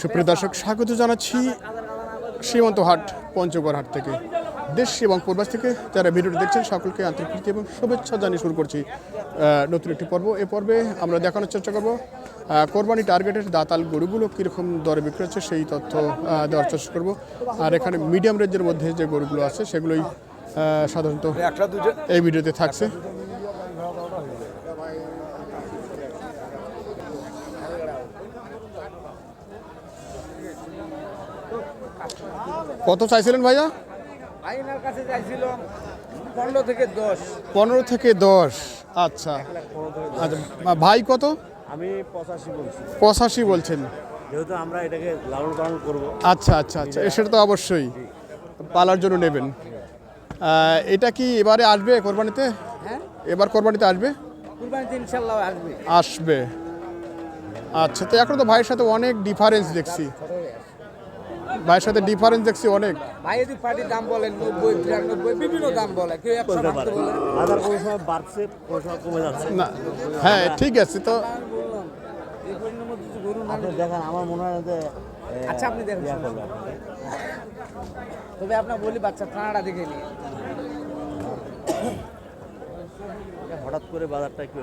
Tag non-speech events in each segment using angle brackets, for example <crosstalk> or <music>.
সুপ্রিয় দর্শক স্বাগত জানাচ্ছি সীমন্ত হাট পঞ্চগড় হাট থেকে। দেশ এবং পূর্বাস থেকে যারা ভিডিওটি দেখছেন সকলকে আন্তরিক প্রীতি এবং শুভেচ্ছা জানিয়ে শুরু করছি নতুন একটি পর্ব। এ পর্বে আমরা দেখানোর চেষ্টা করব কোরবানি টার্গেটের দাতাল গরুগুলো কীরকম দরে বিক্রি হচ্ছে সেই তথ্য দেওয়ার চেষ্টা করব। আর এখানে মিডিয়াম রেঞ্জের মধ্যে যে গরুগুলো আছে সেগুলোই সাধারণত এই ভিডিওতে থাকছে। কত চাইছিলেন ভাইয়া? কাছে চাইছিল পনেরো থেকে দশ। পনেরো থেকে দশ। আচ্ছা। আচ্ছা ভাই কত? আমি পঁচাশি বলছি। পঁচাশি বলছেন। যেহেতু আমরা এটাকে লালন পালন করব। আচ্ছা আচ্ছা আচ্ছা সেটা তো অবশ্যই। পালার জন্য নেবেন। এটা কি এবারে আসবে কোরবানিতে? হ্যাঁ। এবার কোরবানিতে আসবে? কুরবানিতে ইনশাল্লাহ আসবে। আসবে। আচ্ছা তো এখন তো ভাইয়ের সাথে অনেক ডিফারেন্স দেখছি। ভাইয়ের সাথে ডিফারেন্স দেখছি অনেক। ভাই যদি পার্টির দাম বলেন নব্বই বিরানব্বই বিভিন্ন দাম বলে। কেউ একশো চলতে ভাঙতে বলে। বাজার কোনো সময় বাড়ছে কোনো সময় কমে যাচ্ছে। না হ্যাঁ ঠিক আছে তো আপনি দেখেন আমার মনে হয় যে আচ্ছা, আপনি দেখেন। তবে আপনার বলি বাচ্চা টানাটা দেখে নিয়ে হঠাৎ করে বাজারটা একটু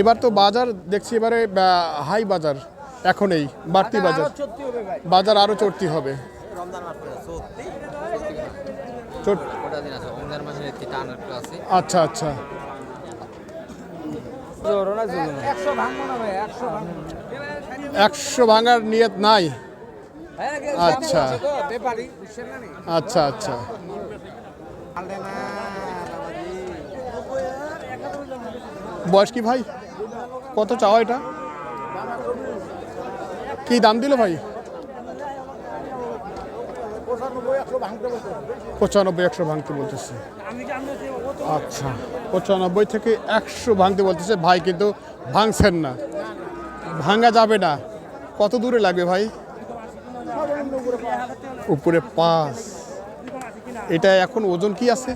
এবার তো বাজার দেখছি এবারে হাই বাজার। এখন এই বাড়তি বাজার আরও সত্যি হবে ভাই। বাজার আরও চড়তি হবে। আচ্ছা আচ্ছা। একশো ভাঙার নিয়ত নাই। হ্যাঁ, আচ্ছা। আচ্ছা আচ্ছা। আলদে বয়স কি ভাই? কত চাওয়া এটা? কি দাম দিল ভাই? পঁচানব্বই, একশো ভাঙতে বলতেছে। আচ্ছা পঁচানব্বই থেকে একশো ভাঙতে বলতেছে। ভাই, কিন্তু ভাঙছেন না। ভাঙা যাবে না। কত দূরে লাগবে ভাই? উপরে পাঁচ। এটা এখন ওজন কি আছে?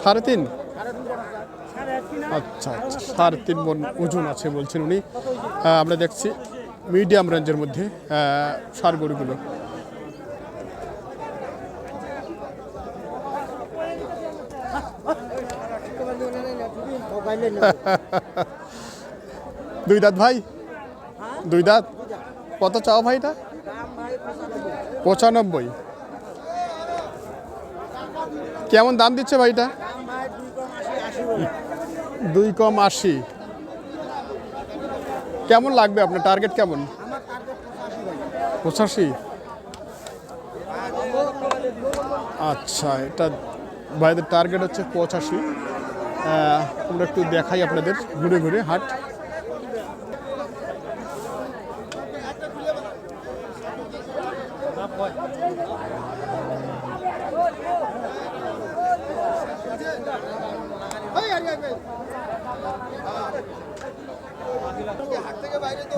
সাড়ে তিন? আচ্ছা আচ্ছা সাড়ে তিন মন ওজন আছে বলছেন উনি। আমরা দেখছি। মিডিয়াম রেঞ্জের মধ্যে সার গরুগুলো। <laughs> দুই দাঁত ভাই? দুই দাঁত? কত চাও ভাই এটা? পঁচানব্বই। কেমন দাম দিচ্ছে ভাইটা দুই কম আশি। কেমন লাগবে আপনার টার্গেট কেমন? পঁচাশি। আচ্ছা এটা ভাইদের টার্গেট হচ্ছে পঁচাশি। আমরা একটু দেখাই আপনাদের ঘুরে ঘুরে হাট।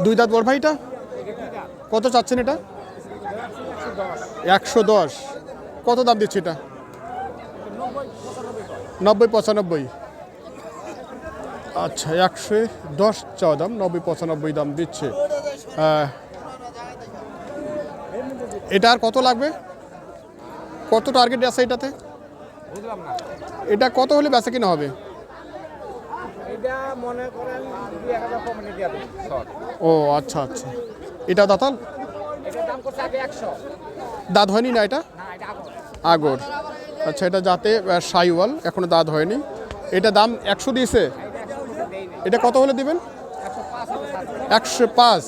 দুই দাঁত বড় ভাইটা? কত চাচ্ছেন এটা? একশো দশ। কত দাম দিচ্ছে এটা? নব্বই পঁচানব্বই। আচ্ছা একশো দশ চাওয়া দাম নব্বই পঁচানব্বই দাম দিচ্ছে। আহ, এটা আর কত লাগবে? কত টার্গেট আছে এটাতে? এটা কত হলে বেচা কিনা হবে? মনে করেন দুই এক হাজার কমে দিয়ে দেবেন ও আচ্ছা আচ্ছা। এটা দাতাল? এটার দাম করছে আগে একশো। দাঁত হয়নি না এটা? না এটা আগর। আগর। আচ্ছা এটা যাতে সাইওয়াল এখনও দাঁত হয়নি। এটা দাম একশো দিয়েছে? এটা কত হলে দিবেন? একশো পাঁচ।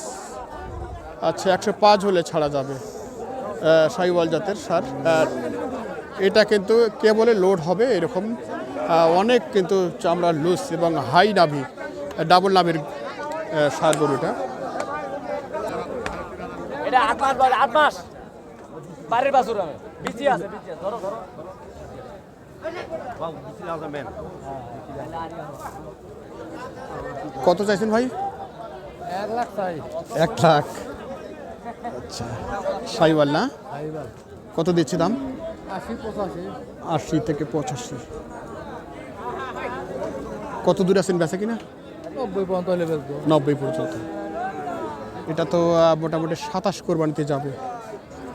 আচ্ছা একশো পাঁচ হলে ছাড়া যাবে সাইওয়াল জাতের সার। আর এটা কিন্তু কেবলে লোড হবে এরকম অনেক কিন্তু চামড়ার লুজ এবং হাই নাভি ডাবল নাভির সার গরুটা। এটা আট মাস আট মাস। বাড়ির বাসুর আমি বিচি আছে বিচি ধরো ধরো। বাবু, বিচি লাগাও যাবেন। কত চাইছেন ভাই? এক লাখ চাই। এক লাখ। আচ্ছা সাইওয়াল না? কত দিচ্ছে দাম? আশি পঁচাশি। আশি থেকে পঁচাশি। কত দূর আছেন বেচা কিনা? নব্বই পর্যন্ত হলে বেচবো। নব্বই পর্যন্ত। এটা তো মোটামুটি সাতাশ কোরবানিতে যাবে।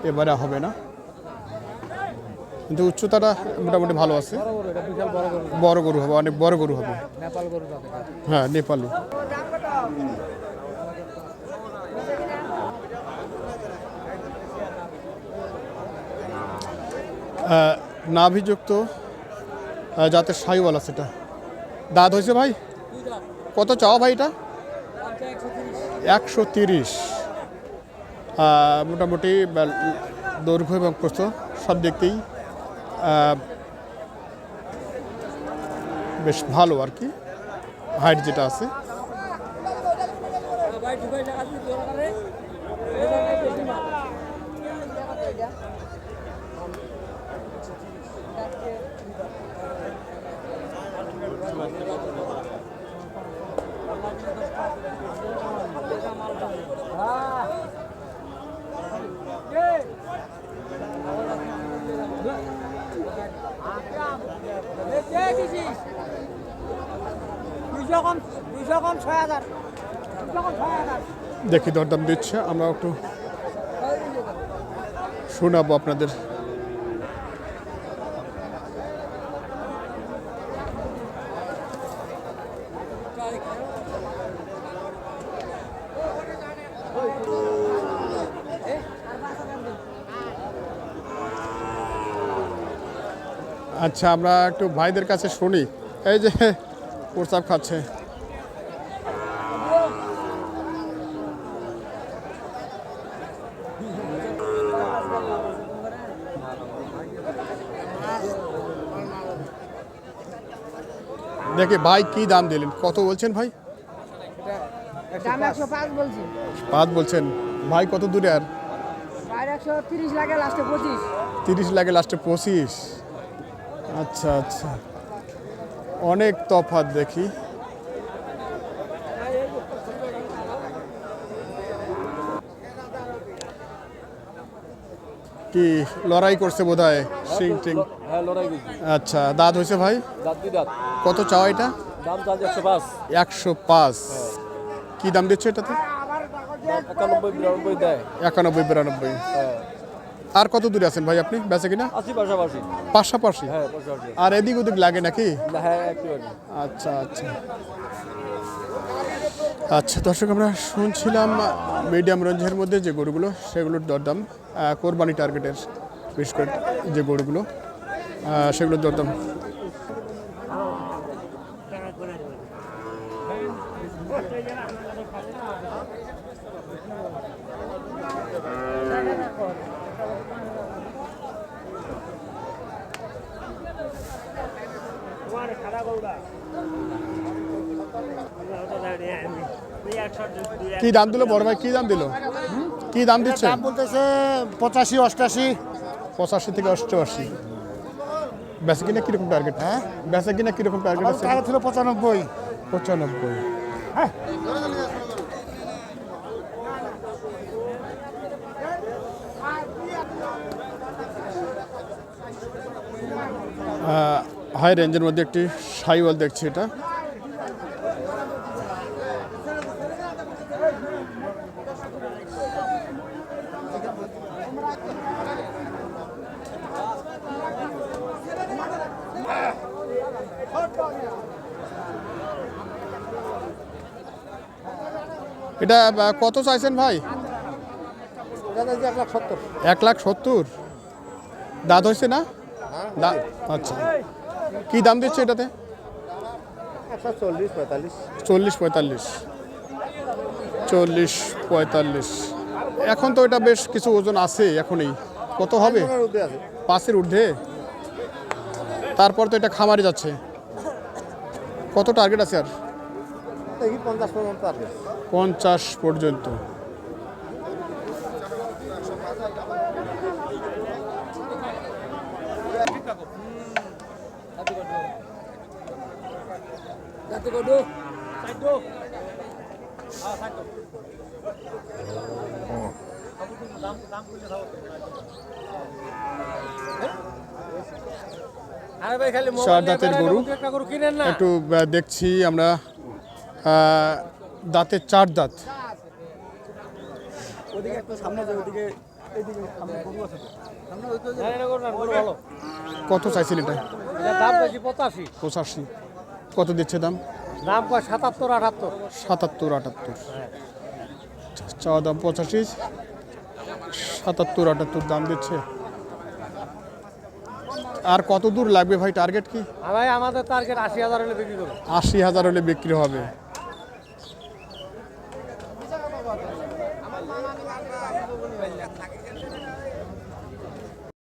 এবারে হবে না। কিন্তু উচ্চতাটা মোটামুটি ভালো আছে। বড় গরু হবে অনেক বড় গরু হবে। হ্যাঁ নেপালি। নাভিযুক্ত জাতের সাইওয়ালা সেটা দাঁত হয়েছে ভাই? কত চাও ভাই এটা? একশো তিরিশ। মোটামুটি দৈর্ঘ্য এবং প্রস্থ সব দেখতেই বেশ ভালো আর কি। হাইট যেটা আছে কম দুইশো কম ছয় হাজার দুইশো কম ছয় হাজার দেখি দরদাম দিচ্ছে আমরা একটু শোনাবো আপনাদের। আচ্ছা আমরা একটু ভাইদের কাছে শুনি। এই যে প্রস্তাব খাচ্ছে। দেখে ভাই কি দাম দিলেন? কত বলছেন ভাই? পাঁচ বলছেন। ভাই কত দূরে আর? তিরিশ লাগে লাস্টে পঁচিশ। আচ্ছা আচ্ছা। অনেক তফাৎ দেখি। কি লড়াই করছে বোধ হয় সিং টিং। হ্যাঁ আচ্ছা দাঁত হয়েছে ভাই? দাঁত দাঁত? কত চাওয়া এটা? দাম একশো পাঁচ। একশো পাঁচ। কি দাম দিচ্ছে এটাতে? একানব্বই বিরানব্বই দেয়। একানব্বই বিরানব্বই। হ্যাঁ। আর কত দূরে আছেন ভাই আপনি? বেঁচে কিনা? আশি পাশাপাশি। পাশাপাশি? হ্যাঁ পাশাপাশি। আর এদিক ওদিক লাগে নাকি? হ্যাঁ আচ্ছা আচ্ছা। আচ্ছা দর্শক আমরা শুনছিলাম মিডিয়াম রেঞ্জের মধ্যে যে গরুগুলো সেগুলোর দরদাম কোরবানি টার্গেটের বিশেষ করে যে গরুগুলো সেগুলোর দরদাম। কি দাম দিল বড় ভাই? কি দাম দিল? কি দাম দিচ্ছে? দাম বলতেছে পঁচাশি অষ্টাশি। পঁচাশি থেকে অষ্টআশি। বেচে কিনা কীরকম টার্গেট হ্যাঁ? বেচে কিনা কীরকম টার্গেট আছে? ছিল পঁচানব্বই। পঁচানব্বই। হাই রেঞ্জের মধ্যে একটি সাইওয়াল দেখছি এটা। এটা কত চাইছেন ভাই? এক লাখ সত্তর। দাঁত হয়েছে না? দা- আচ্ছা। কি দাম দিচ্ছে এটাতে? চল্লিশ পঁয়তাল্লিশ। চল্লিশ পঁয়তাল্লিশ। এখন তো এটা বেশ কিছু ওজন আছে এখনই। কত হবে? পাশের ঊর্ধ্বে তারপর তো এটা খামারে যাচ্ছে। কত টার্গেট আছে আর? পঞ্চাশ পঞ্চাশ পর্যন্ত। চার দাঁতের গরু। একটা দেখছি আমরা। দাঁতের চার দাঁত। ওদিকে একটু সামনে যাবে ওদিকে এইদিকে সামনে গরু আছে তো। সামনে ওই তো যে- ভালো। কত চাইছেন এটা? এটা দাম বেশি পঁচাশি। কত দিচ্ছে দাম? দাম কয়? সাতাত্তর আটাত্তর। সাতাত্তর আটাত্তর। চাওয়া দাম পঁচাশি। সাতাত্তর আটাত্তর দাম দিচ্ছে। আর কত দূর লাগবে ভাই টার্গেট কি? ভাই আমাদের টার্গেট আশি হাজার হলে বিক্রি করব। আশি হাজার হলে বিক্রি হবে।